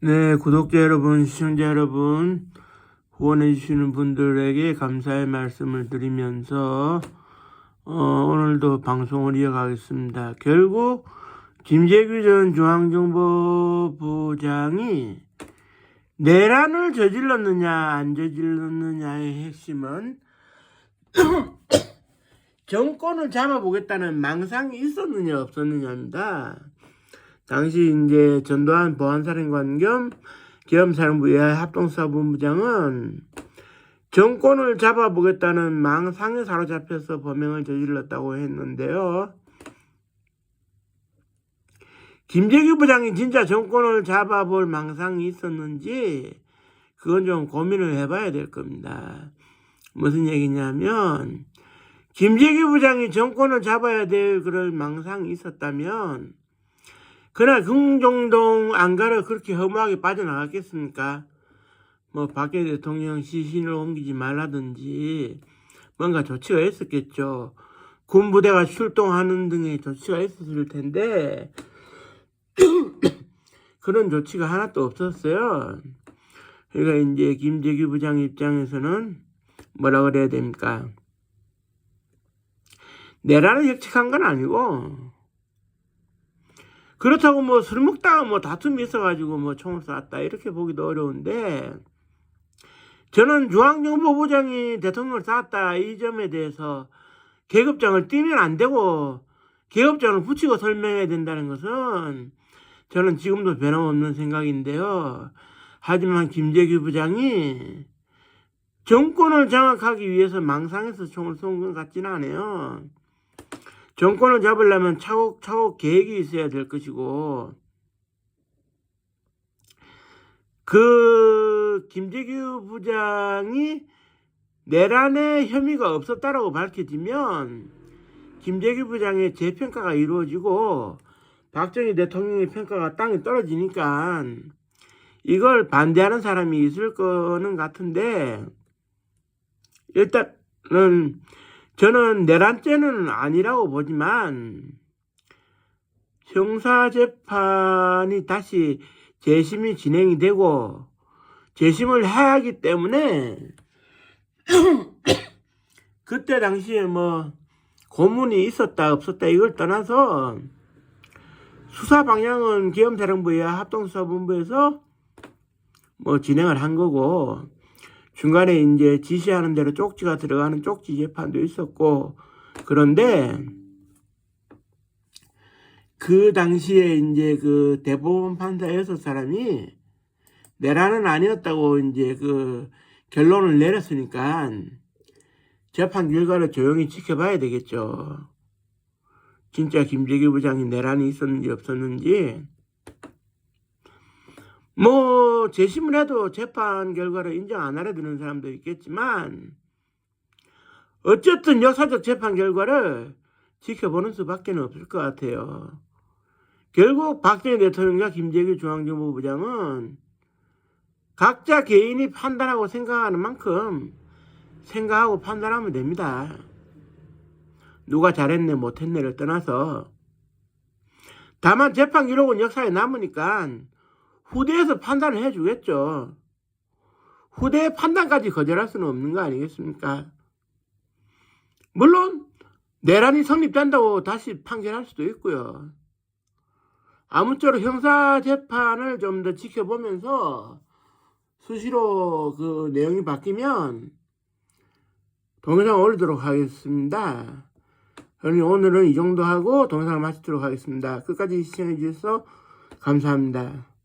네, 구독자 여러분, 시청자 여러분, 후원해주시는 분들에게 감사의 말씀을 드리면서, 어, 오늘도 방송을 이어가겠습니다. 결국, 김재규 전 중앙정보부장이 내란을 저질렀느냐, 안 저질렀느냐의 핵심은, 정권을 잡아보겠다는 망상이 있었느냐, 없었느냐입니다. 당시 이제 전두환 보안사령관 겸 계엄사령부 의 합동사본부장은 정권을 잡아보겠다는 망상에 사로잡혀서 범행을 저질렀다고 했는데요. 김재규 부장이 진짜 정권을 잡아볼 망상이 있었는지 그건 좀 고민을 해봐야 될 겁니다. 무슨 얘기냐면 김재규 부장이 정권을 잡아야 될 그럴 망상이 있었다면 그날 긍정동 안가를 그렇게 허무하게 빠져나갔겠습니까? 뭐 박근혜 대통령 시신을 옮기지 말라든지 뭔가 조치가 있었겠죠. 군부대가 출동하는 등의 조치가 있었을 텐데 그런 조치가 하나도 없었어요. 그러니까 이제 김재규 부장 입장에서는 뭐라 그래야 됩니까? 내란을 획책한 건 아니고 그렇다고 뭐 술 먹다가 뭐 다툼이 있어가지고 뭐 총을 쐈다 이렇게 보기도 어려운데 저는 중앙정보부장이 대통령을 쐈다 이 점에 대해서 계급장을 띄면 안 되고 계급장을 붙이고 설명해야 된다는 것은 저는 지금도 변함없는 생각인데요. 하지만 김재규 부장이 정권을 장악하기 위해서 망상해서 총을 쏜 것 같지는 않아요. 정권을 잡으려면 차곡차곡 계획이 있어야 될 것이고 그 김재규 부장이 내란의 혐의가 없었다라고 밝혀지면 김재규 부장의 재평가가 이루어지고 박정희 대통령의 평가가 땅에 떨어지니까 이걸 반대하는 사람이 있을 거는 같은데 일단은 저는 내란죄는 아니라고 보지만 형사재판이 다시 재심이 진행이 되고 재심을 해야 하기 때문에 그때 당시에 뭐 고문이 있었다 없었다 이걸 떠나서 수사 방향은 기업사령부와 합동수사본부에서 뭐 진행을 한 거고 중간에 이제 지시하는 대로 쪽지가 들어가는 쪽지 재판도 있었고 그런데 그 당시에 이제 그 대법원 판사 여섯 사람이 내란은 아니었다고 이제 그 결론을 내렸으니까 재판 결과를 조용히 지켜봐야 되겠죠. 진짜 김재규 부장이 내란이 있었는지 없었는지 뭐 재심을 해도 재판 결과를 인정 안 하려 드는 사람도 있겠지만 어쨌든 역사적 재판 결과를 지켜보는 수밖에 없을 것 같아요. 결국 박정희 대통령과 김재규 중앙정보 부장은 각자 개인이 판단하고 생각하는 만큼 생각하고 판단하면 됩니다. 누가 잘했네 못했네를 떠나서 다만 재판 기록은 역사에 남으니까 후대에서 판단을 해주겠죠. 후대의 판단까지 거절할 수는 없는 거 아니겠습니까? 물론 내란이 성립된다고 다시 판결할 수도 있고요. 아무쪼록 형사 재판을 좀 더 지켜보면서 수시로 그 내용이 바뀌면 동영상 올리도록 하겠습니다. 그럼 오늘은 이 정도 하고 동영상을 마치도록 하겠습니다. 끝까지 시청해 주셔서 감사합니다.